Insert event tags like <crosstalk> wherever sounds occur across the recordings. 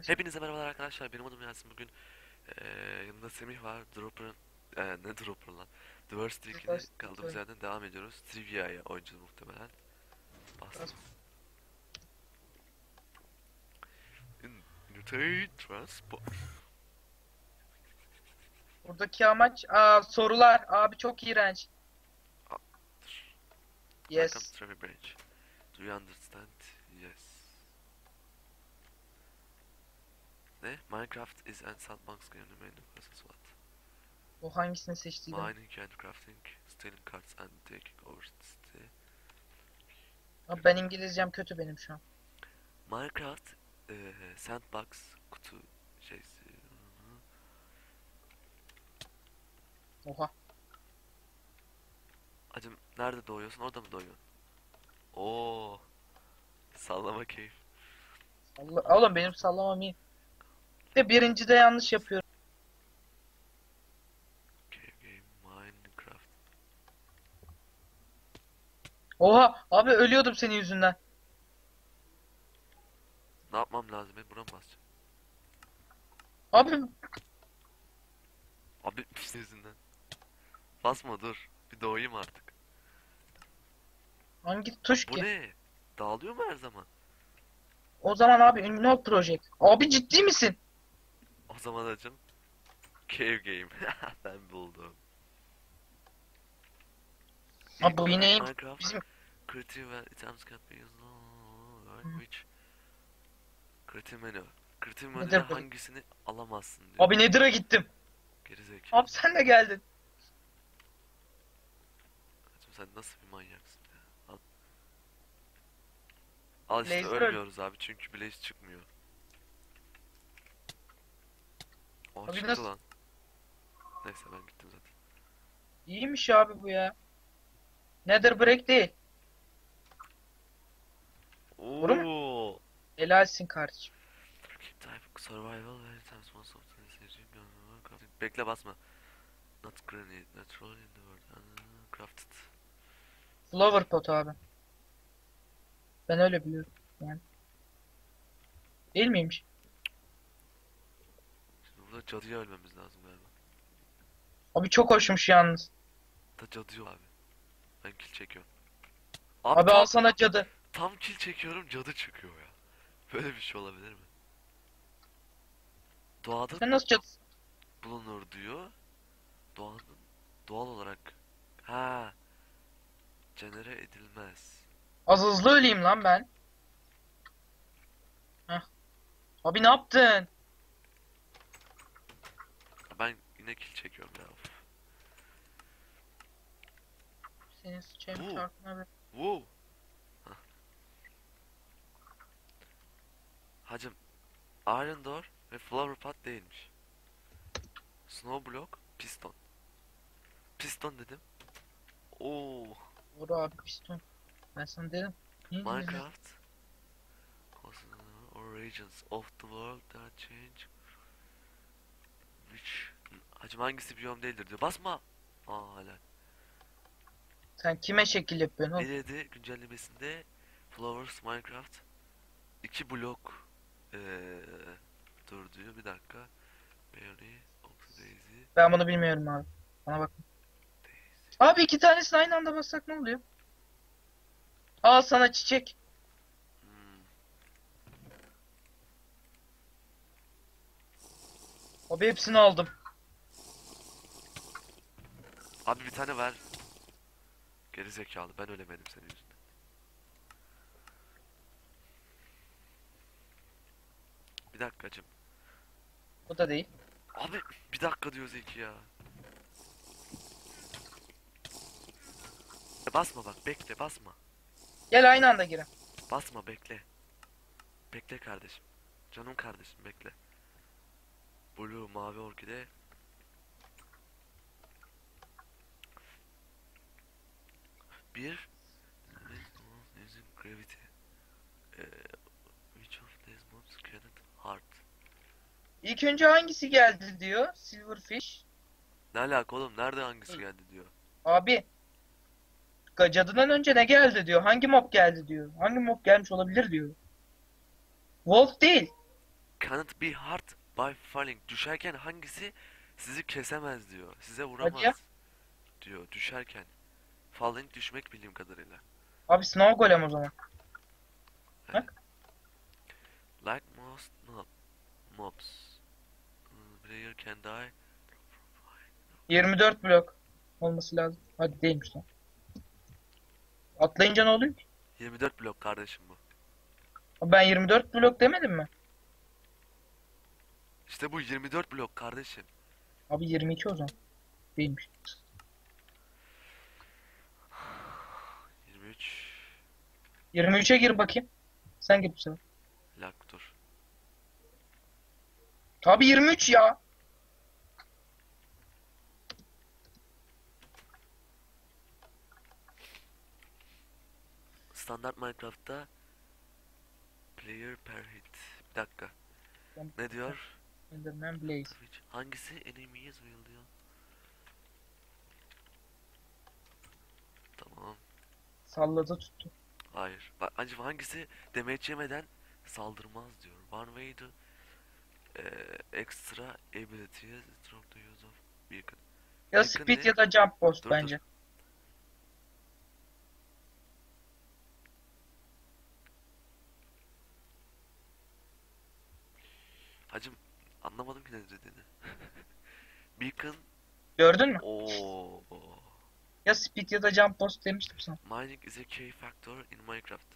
Hepinize merhabalar arkadaşlar. Benim adım Yasin. Bugün eee yanımda Semih var. Dropper'ın eee ne Dropper lan? Streak'ini Worst kaldığımız Streak. yerden devam ediyoruz. Trivia'ya oynayacağız muhtemelen. Bas. Bas. United Transport. Buradaki amaç aa, sorular. Abi çok iğrenç. Yes. Welcome to Trevor Branch. Do you understand? Yes. Ne? Minecraft is an sandbox game. The main process what? O hangisini seçtiydim? Mining and crafting, stealing cards and taking over the Abi ben İngilizcem kötü benim şu an. Minecraft eee sandbox kutu şeysi. Oha. Acım nerede doğuyorsun? Orada mı doğuyorsun? Oo. Sallama keyif. Allah, oğlum benim sallamam iyi. Bir De birincide yanlış yapıyorum. Minecraft. Oha abi ölüyordum senin yüzünden. Ne yapmam lazım? Ben buna mı basacağım? Abi Abi <laughs> pis yüzünden. Basma dur. Bir doğayım artık. hangi tuş Bu ki? ne? Dağılıyor mu her zaman? O zaman abi ünlü ol project. Abi ciddi misin? Zaman acım. Cave game. <laughs> ben buldum. Abi bu. Minecraft. Bizim Creative and items can't be used. on Which? Creative menü. Creative menüde hangisini alamazsın diyor. abi Nether'a gittim. Gerizekalı. Abi sen de geldin. Hacım sen nasıl bir manyaksın ya? Al. Al işte Blazer öl- ölmüyoruz abi çünkü Blaze çıkmıyor. O Abi çıktı nasıl- lan. Neyse ben gittim zaten. İyiymiş abi bu ya. Nether break değil. Oo. Helalsin kardeşim. Type survival very times of the searching Bekle basma. Not granite, natural in the world. Crafted. Flower pot abi. Ben öyle biliyorum. Yani. Değil miymiş? Burada cadıya ölmemiz lazım galiba. Abi çok hoşmuş yalnız. Da cadı abi. Ben kill çekiyorum. Abi tam, al sana cadı. tam kill çekiyorum cadı çıkıyor ya. Böyle bir şey olabilir mi? Doğada Sen nasıl cadı? bulunur diyor. Doğanın doğal olarak ha genere edilmez. Az hızlı öleyim lan ben. Heh. Abi ne yaptın? Ben yine kill çekiyorum ya. Of. Senin sıçayım Bu. çarpına bir. Wow. Hah. Hacım Iron Door ve Flower Pot değilmiş. Snow Block, Piston. Piston dedim. Oo, Doğru abi piston. Ben sana dedim. Niye? Minecraft. Or regions of the world that change. Which Hacım hangisi biyom değildir diyor. Basma. Aa hala. Sen kime şekil yapıyorsun oğlum? 1.7 güncellemesinde Flowers Minecraft 2 blok eee dur diyor bir dakika. Berry, Oxy Ben bunu bilmiyorum abi. Bana bak. Abi iki tanesini aynı anda bassak ne oluyor? Al sana çiçek. Hmm. Abi hepsini aldım. Abi bir tane ver. Geri zekalı ben ölemedim senin yüzünden. Bir dakikacım. Bu da değil. Abi bir dakika diyor Zeki ya. E, Basma bak bekle basma. Gel aynı anda girin. Basma bekle. Bekle kardeşim. Canım kardeşim bekle. Blue mavi orkide. Bir. Using gravity. Eee, which of these mobs cannot heart? İlk önce hangisi geldi diyor. Silverfish. Ne alaka oğlum? Nerede hangisi geldi diyor. Abi. Cadıdan önce ne geldi diyor. Hangi mob geldi diyor. Hangi mob gelmiş olabilir diyor. Wolf değil. cannot be hurt by falling. Düşerken hangisi sizi kesemez diyor. Size vuramaz ya. diyor düşerken. Falling düşmek bildiğim kadarıyla. Abi snow golem o zaman. Like most mob, mobs. Hmm, Player can die. 24 blok olması lazım. Hadi değilmiş lan. Atlayınca ne oluyor ki? 24 blok kardeşim bu. Ben 24 blok demedim mi? İşte bu 24 blok kardeşim. Abi 22 o zaman. Değilmiş. 23 23'e gir bakayım. Sen gir bu sefer. lak dur. Abi 23 ya. Standart Minecraft'ta player per hit. Bir dakika. Ne diyor? Enderman Blaze. Hangisi enemies will diyor. Tamam. Salladı tuttu. Hayır. Bak acaba hangisi damage yemeden saldırmaz diyor. One way to eee, extra ability is strong to use of beacon. Ya Yakın speed değil. ya da jump boost Dur, bence. Hacım anlamadım ki ne dediğini. <laughs> Beacon Gördün mü? Oo. Ya speed ya da jump boost demiştim sana. Mining is a key factor in Minecraft.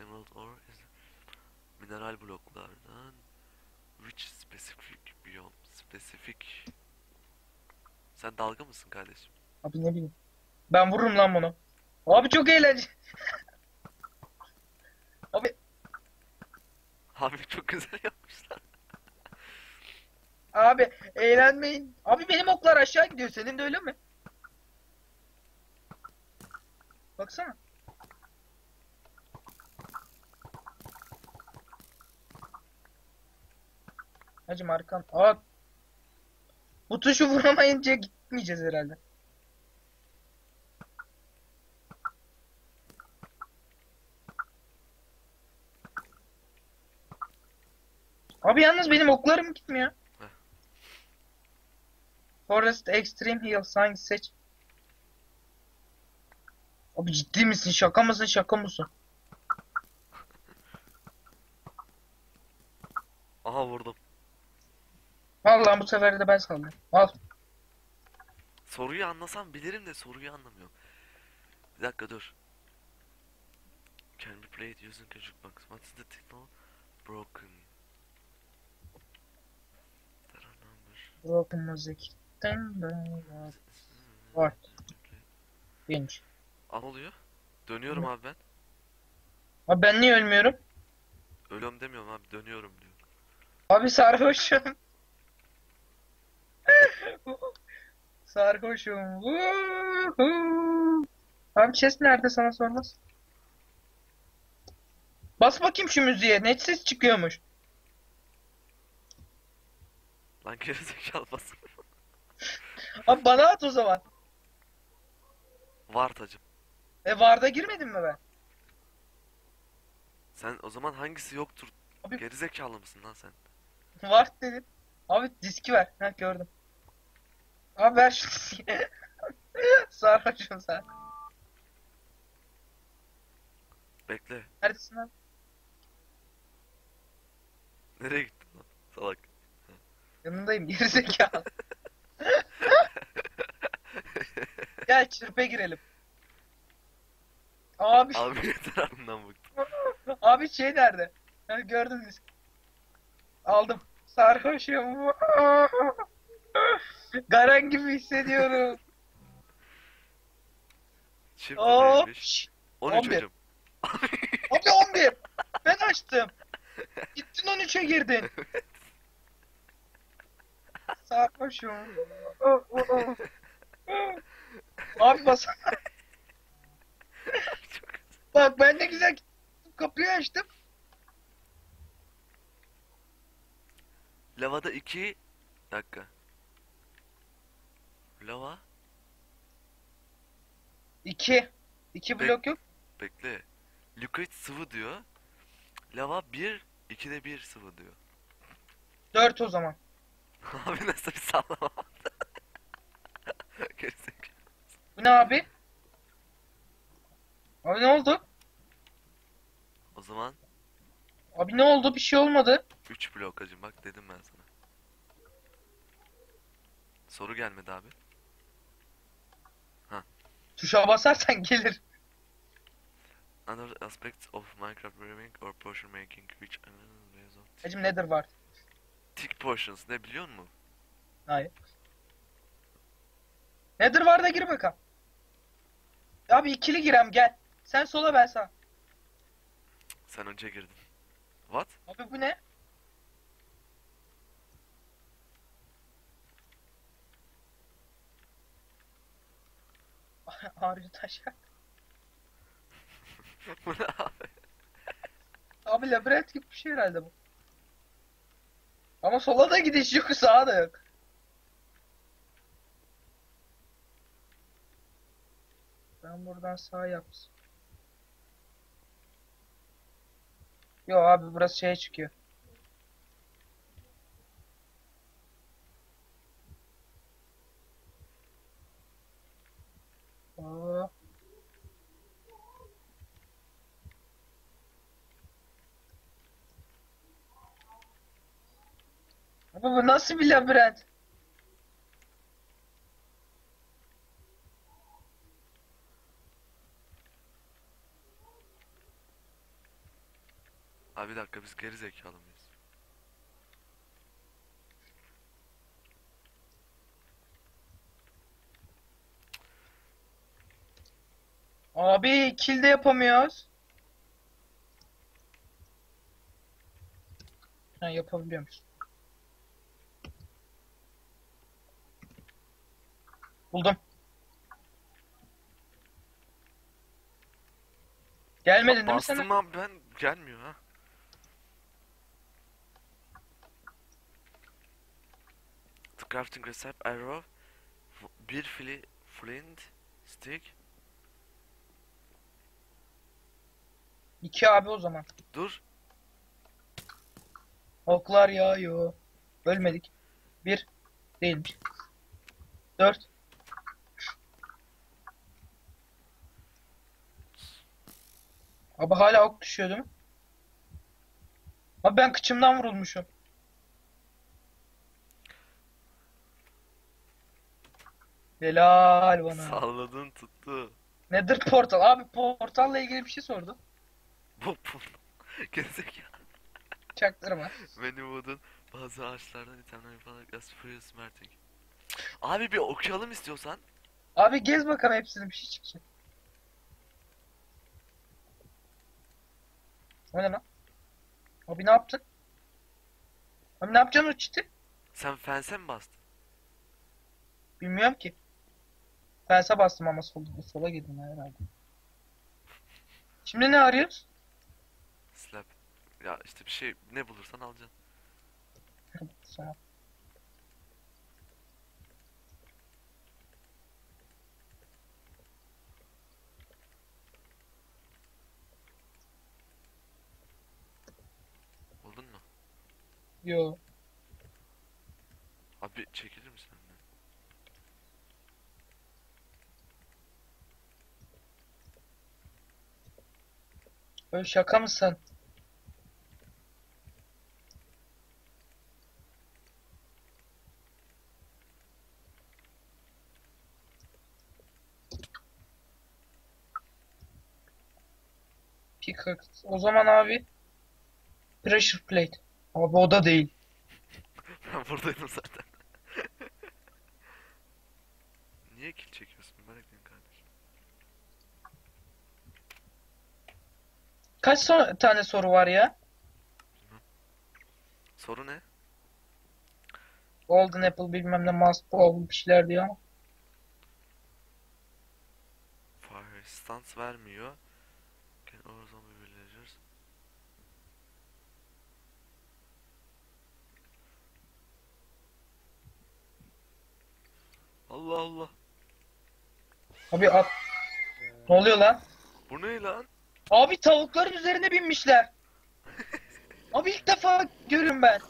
Emerald ore is mineral bloklardan which specific biome specific. Sen dalga mısın kardeşim? Abi ne bileyim. Ben vururum lan bunu. Abi çok eğlenceli. <laughs> Abi Abi çok güzel yapmışlar. Abi eğlenmeyin. Abi benim oklar aşağı gidiyor. Senin de öyle mi? Baksana. Hacım arkan. Aa. Bu tuşu <laughs> vuramayınca gitmeyeceğiz herhalde. Abi yalnız benim oklarım gitmiyor. Forest Extreme Hills hangisi seç? Abi ciddi misin? Şaka mısın? Şaka mısın? Aha vurdum. Vallahi bu sefer de ben sallıyorum. Al. Soruyu anlasam bilirim de soruyu anlamıyorum. Bir dakika dur. Can be played using a jukebox. What is the signal? Broken. Broken Music. Var. Değilmiş. An oluyor. Dönüyorum abi ben. Abi ben niye ölmüyorum? Ölüyorum demiyorum abi dönüyorum diyor. Abi sarhoşum. <laughs> sarhoşum. Abi chest nerede sana sormaz. Bas bakayım şu müziğe. Ne ses çıkıyormuş. Lan gerizekalı basın. Abi bana at o zaman. Var tacım. E Varda girmedim mi ben? Sen o zaman hangisi yoktur? Abi- Gerizekalı mısın lan sen? Var dedim. Abi diski ver. Ha gördüm. Abi ver şu diski. <laughs> Sarhoşum sen. Bekle. Neredesin abi? Nereye gittin lan? Salak. Yanındayım gerizekalı. <laughs> Gel çırpe girelim. Abi Abi yeter bıktım. <laughs> abi şey nerede? Ha, gördün mü? Aldım. Sarhoşum. <laughs> Garan gibi hissediyorum. Çift Oo. neymiş? şş. 13 11. hocam. <laughs> Abi 11. Ben açtım. Gittin 13'e girdin. Sarhoşum. Abi bas. <laughs> <laughs> Bak ben ne güzel kapıyı açtım. Lavada 2 dakika. Lava 2. 2 Bek- blok yok. bekle. Liquid sıvı diyor. Lava 1 2'de 1 sıvı diyor. 4 o zaman. <laughs> Abi nasıl bir sallama? Gerizekalı. Bu ne abi? Abi ne oldu? O zaman Abi ne oldu? Bir şey olmadı. 3 blok hacım bak dedim ben sana. Soru gelmedi abi. Tuşa basarsan <laughs> gelir. Another aspects of Minecraft programming or portion making which of Hacım nedir var? tick portions ne biliyor musun? Hayır. Nedir var da gir bakalım. Abi ikili girem gel. Sen sola ben sağ. Sen önce girdin. What? Abi bu ne? <laughs> Ağrıyor taşak. <laughs> Bu ne abi? Abi labirent gibi bir şey herhalde bu. Ama sola da gidiş yok sağa da yok. Ben buradan sağa yapsın. Yo abi burası şeye çıkıyor. Oo. Abi bu nasıl bir labirent? Abi bir dakika biz geri zekalı mıyız? Abi kill de yapamıyoruz. Ha yapabiliyormuş. Buldum. Gelmedin değil mi sen? Bastım abi ben gelmiyor ha. Crafting recipe arrow bir fili flint stick İki abi o zaman. dur Oklar yağıyor. Ölmedik. Bir. Değilmiş. Dört. Abi hala ok düşüyor değil mi? Abi ben kıçımdan vurulmuşum. Helal bana. salladın tuttu. Nedir portal? Abi portalla ilgili bir şey sordu. Bu bu. <laughs> Gerizekalı. Çaktırma. Manywood'un bazı ağaçlardan itemler yapılarak as fuel smelting. Abi bir okuyalım istiyorsan. Abi gez bakalım hepsini bir şey çıkacak. O ne lan? Abi ne yaptın? Abi ne yapacaksın o çiti? Sen fense mi bastın? Bilmiyorum ki. Fense bastım ama sola, sola girdim ya herhalde. Şimdi ne arıyoruz? Slap. Ya işte bir şey ne bulursan alacaksın. Sonra. Buldun mu? Yo. Abi çekilir misin? Önden? Öyle şaka mısın? Pickaxe. O zaman abi pressure plate. Abi o da değil. <laughs> Ben buradaydım zaten. <laughs> Niye kill çekiyorsun? Merak ettim kardeşim. Kaç so- tane soru var ya? Soru ne? Golden Apple bilmem ne Must Ball bir şeyler diyor. Fire stance vermiyor. Can over zombie villagers. Allah Allah. Abi at. Ne oluyor lan? Bu ne lan? Abi tavukların üzerine binmişler. Abi ilk defa görüyorum ben.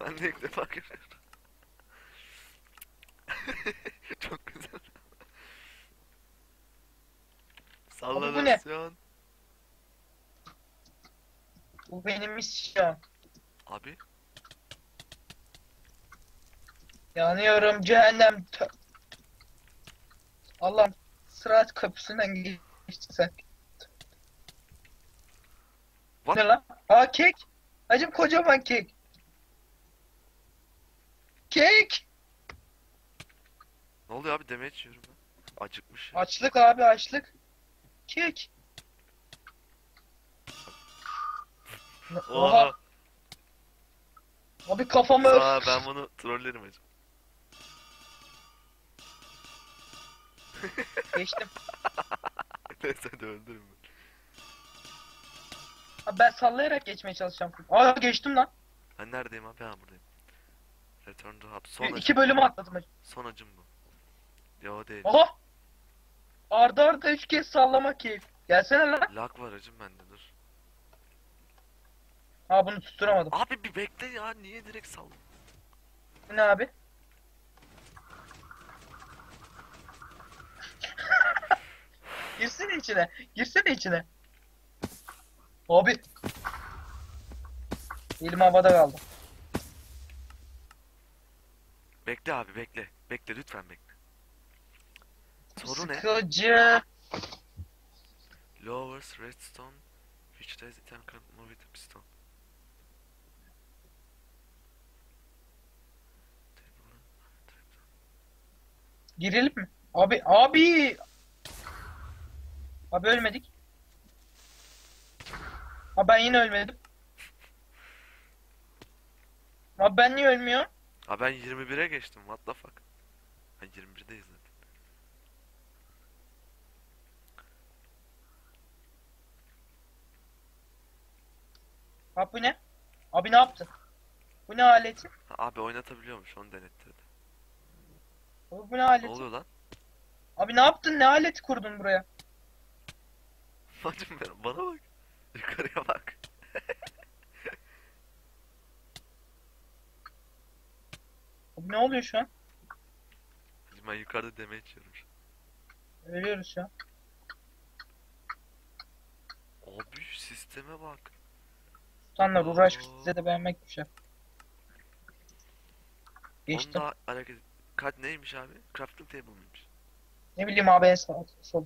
Ben de ilk defa görüyorum. <laughs> Çok güzel. Abi bu ne? Sallanasyon. Bu benim misyon. Abi Yanıyorum cehennem. Tö- Allah'ım sırat köprüsünden geçti sen. What? Ne lan? Aa kek. Hacım kocaman kek. Kek. ne oluyor abi demeye içiyorum ben. Acıkmış. ya. Açlık abi açlık. Kek. Oha. Oha. Abi kafamı Aa, öf. ben bunu trollerim hacım. Geçtim. <laughs> Neyse de öldürün beni. Abi ben sallayarak geçmeye çalışacağım. Aa geçtim lan. Ben neredeyim abi? Ha buradayım. Return to hub. Son İki acım. bölümü atladım. Son acım bu. Yo değil. Oha. Arda arda üç kez sallama keyif. Gelsene lan. Lag var acım bende dur. Aa bunu tutturamadım. Abi bir bekle ya niye direkt sal? Bu ne abi? <laughs> Girsene içine. Girsene içine. Abi. Elim havada kaldı. Bekle abi bekle. Bekle lütfen bekle. Soru ne? Sıkıcı. Lowers redstone which does item can move with piston. Girelim mi? Abi abi. Abi ölmedik. Abi ben yine ölmedim. Abi ben niye ölmüyorum? Aa ben 21'e geçtim what the fuck. Ha 21'deyiz zaten. Abi bu ne? Abi ne yaptın? Bu ne aleti? Ha, abi oynatabiliyormuş onu denettirdi. Abi bu ne aleti? Ne oluyor lan? Abi ne yaptın? Ne aleti kurdun buraya? <laughs> Hacım ben- bana bak. Yukarıya bak. Ne oluyor şu an? Ben yukarıda deme içiyorum şu Ölüyoruz şu an. an. Abi sisteme bak. Sultanlar uğraş Oo. size de beğenmek düşer. Geçtim. Onda hareket... Kat neymiş abi? Crafting table mıymış? Ne bileyim abi en sağ sol.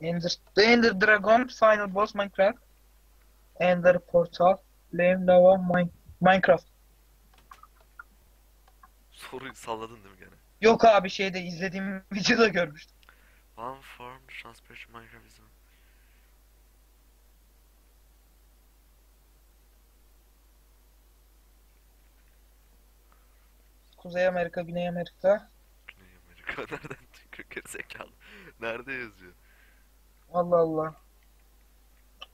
Ender, The Ender Dragon, Final Boss Minecraft. Ender Portal, Flame Lava, Mine- Minecraft. Soruyu salladın değil mi gene? Yok abi şeyde izlediğim <laughs> videoda görmüştüm. One form transpiration Minecraft is Kuzey Amerika, Güney Amerika. Güney Amerika <laughs> nereden çıkıyor gerizekalı? Nerede yazıyor? Allah Allah.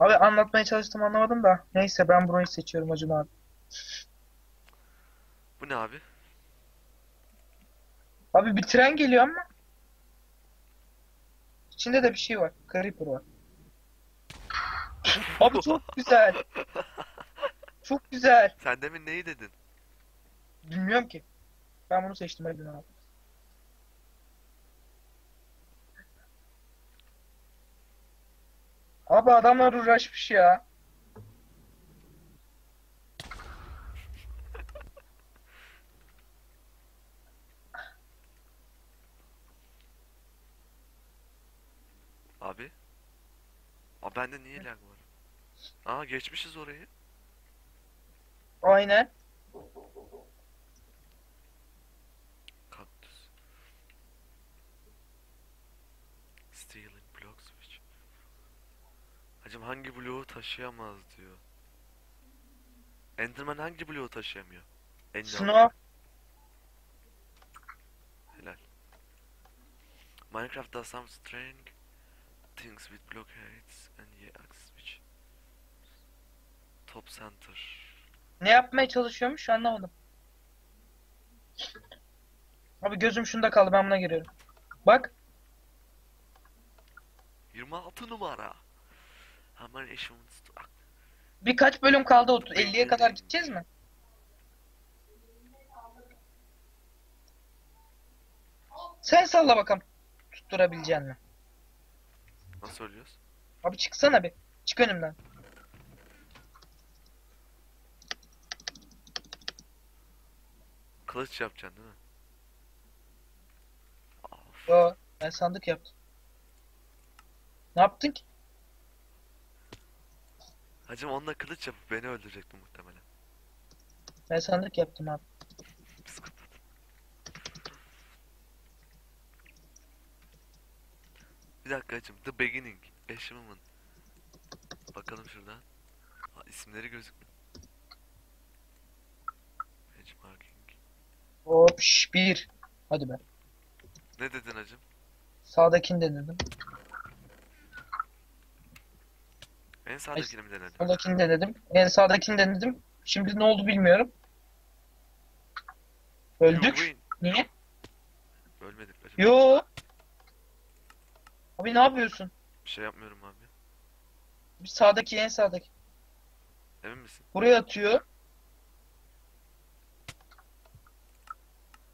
Abi anlatmaya çalıştım anlamadım da. Neyse ben burayı seçiyorum Acun abi. Bu ne abi? Abi bir tren geliyor ama. İçinde de bir şey var. Creeper var. <laughs> Abi çok güzel. Çok güzel. Sen demin neyi dedin? Bilmiyorum ki. Ben bunu seçtim Acun abi. Abi adamlar uğraşmış ya. Abi? Aa bende niye lag var? Aa geçmişiz orayı. Aynen. Kaktüs. Stealing blocks which... Hacım hangi bloğu taşıyamaz diyor. Enderman hangi bloğu taşıyamıyor? En Snow. Helal. Minecraft does some strange things with blockades and yaks which top center. Ne yapmaya çalışıyormuş anlamadım. Abi gözüm şunda kaldı ben buna giriyorum. Bak 26 numara. Hammer issuance to act. Birkaç bölüm kaldı. ot- 50'ye kadar gideceğiz mi? Sen salla bakalım. Tutturabilecek mi? Nasıl ölüyoruz? Abi çıksana bir. Çık önümden. Kılıç yapacaksın değil mi? Of. Yo, ben sandık yaptım. Ne yaptın ki? Hacım onunla kılıç yapıp beni öldürecekti muhtemelen. Ben sandık yaptım abi. Psikopat. Bir dakika hacım. The Beginning. Achievement. Bakalım şuradan. Ha, isimleri gözükmüyor. Benchmarking. Hop şş, bir. Hadi be. Ne dedin hacım? Sağdakini denedim. En sağdakini mi denedin? Soldakini denedim. En sağdakini denedim. Şimdi ne oldu bilmiyorum. Öldük. Niye? Ölmedik. Yo. Abi ne yapıyorsun? Bir şey yapmıyorum abi. Bir sağdaki en sağdaki. Emin misin? Buraya atıyor.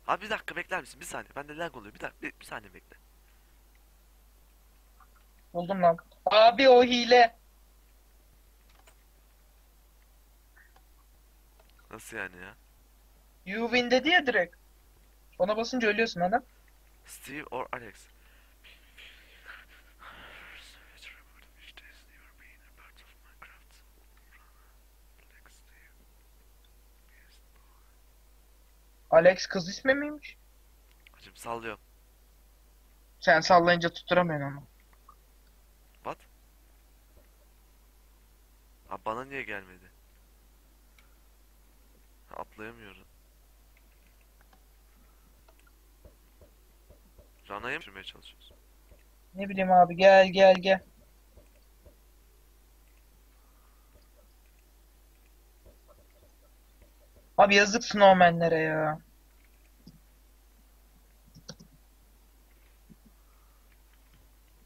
Abi bir dakika bekler misin? Bir saniye. Bende lag oluyor. Bir dakika. Bir, bir saniye bekle. Buldum lan. Abi o hile. Nasıl yani ya? You win dedi ya direkt. Ona basınca ölüyorsun adam. Steve or Alex? Alex kız ismi miymiş? Hacım sallıyorum. Sen sallayınca tutturamıyorsun ama. What? Abi bana niye gelmedi? Atlayamıyorum. Rana'ya mı sürmeye çalışıyorsun? Ne bileyim abi gel gel gel. Abi yazık snowmanlere ya.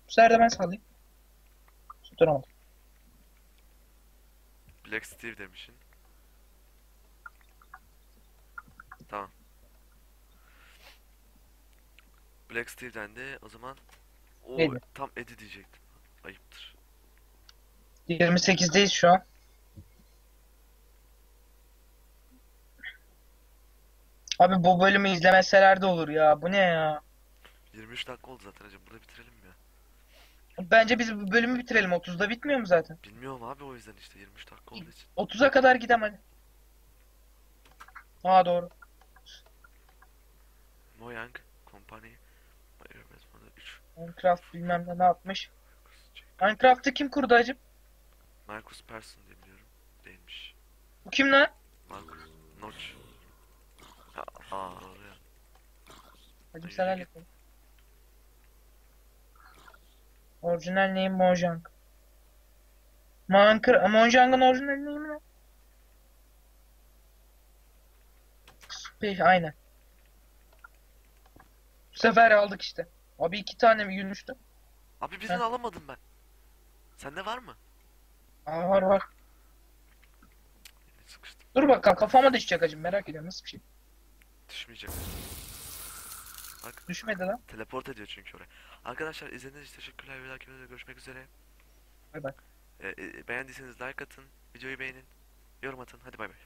Bu sefer de ben sallayayım. Tutturamadım. Black Steve demişsin. Tamam. Black Steve'den de o zaman o Neydi? tam Eddie diyecektim. Ayıptır. 28'deyiz şu an. Abi bu bölümü izlemeseler de olur ya. Bu ne ya? 23 dakika oldu zaten hacım. Burada bitirelim mi ya? Bence biz bu bölümü bitirelim. 30'da bitmiyor mu zaten? Bilmiyorum abi o yüzden işte 23 dakika olduğu için. 30'a kadar gidem hadi. Aa doğru. Mojang Company Airbus 3 Minecraft bilmem ne ne yapmış. Minecraft'ı kim kurdu acım? Marcus Persson diye biliyorum. Değilmiş. Bu kim lan? Marcus Notch. Ha, aa oraya. Hacım sen hallet. Orijinal name Mojang. Minecraft, Mojang'ın orijinal name'i ne? Pe- Aynen. Bu sefer aldık işte. Abi iki tane mi yürümüştü? Abi birini alamadım ben. Sende var mı? Aa var var. Sıkıştım. Dur bakalım kafama düşecek acım merak ediyorum nasıl bir şey. Düşmeyecek. Bak Düşmedi lan. teleport ediyor çünkü oraya. Arkadaşlar izlediğiniz için teşekkürler. Bir dahaki videoda görüşmek üzere. Bay bay. Ee, e, beğendiyseniz like atın. Videoyu beğenin. Yorum atın. Hadi bay bay.